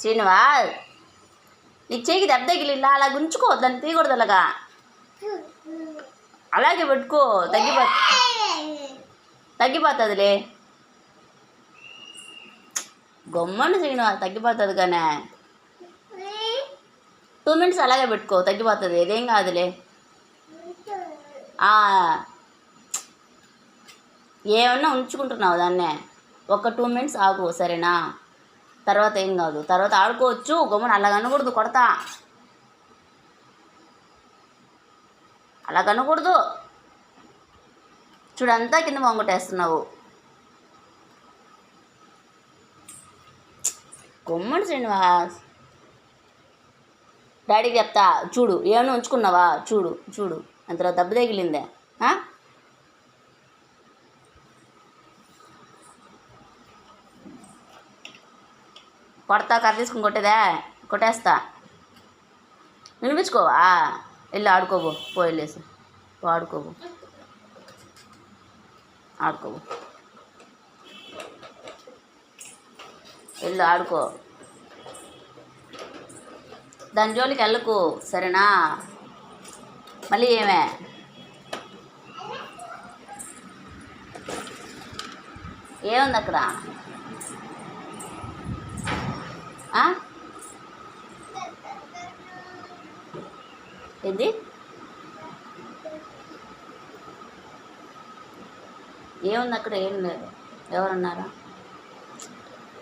శ్రీనివాస్ నీ చేయికి దెబ్బ తగిలి ఇలా అలా గుంచుకో దాన్ని తీయకూడదు అలాగా అలాగే పెట్టుకో తగ్గిపో తగ్గిపోతుందిలే గమ్మని శ్రీనివాస్ తగ్గిపోతుంది కానీ టూ మినిట్స్ అలాగే పెట్టుకో తగ్గిపోతుంది ఇదేం కాదులే ఆ, ఏమన్నా ఉంచుకుంటున్నావు దాన్నే ఒక టూ మినిట్స్ ఆగు సరేనా తర్వాత ఏం కాదు. తర్వాత ఆడుకోవచ్చు గమ్మున అలా కనకూడదు కొడతా. అలా కనకూడదు. చూడంతా కింద మొంగొట్టేస్తున్నావు గమ్మని శ్రీనివాస్. డాడీకి చెప్తా చూడు ఏమైనా ఉంచుకున్నావా? చూడు చూడు. అంతలో దెబ్బ తగిలిందే. కొడతా కర్ర తీసుకుని కొట్టేదా? కొట్టేస్తా. వినిపించుకోవా? వెళ్ళి ఆడుకోబో. పోయలేసి పో ఆడుకోబో. ఆడుకోబో. వెళ్ళు ఆడుకో. దాని జోలికి వెళ్ళకు సరేనా? మళ్ళీ ఏమే? ఏముంది అక్కడ? ఏంది? ఏముంది అక్కడ? ఏం లేదు. ఎవరున్నారా?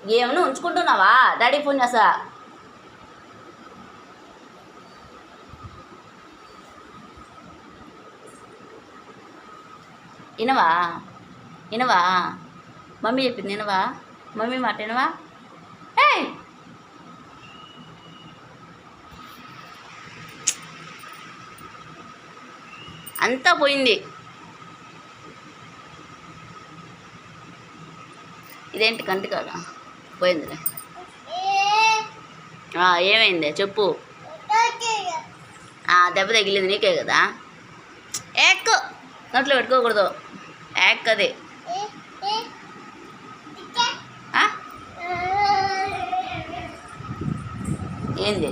ఏమన్నా ఉంచుకుంటున్నావా? డాడీ ఫోన్ చేస్తా. వినవా? వినవా? మమ్మీ చెప్పింది వినవా? మమ్మీ మాట వినవా? అంతా పోయింది. ఇదేంటి కంటి కాదా పోయిందిలే ఏమైంది? చెప్పు. దెబ్బ తగిలింది నీకే కదా? యాక్ నోట్లో పెట్టుకోకూడదు. యాక్ అది. ఏంది?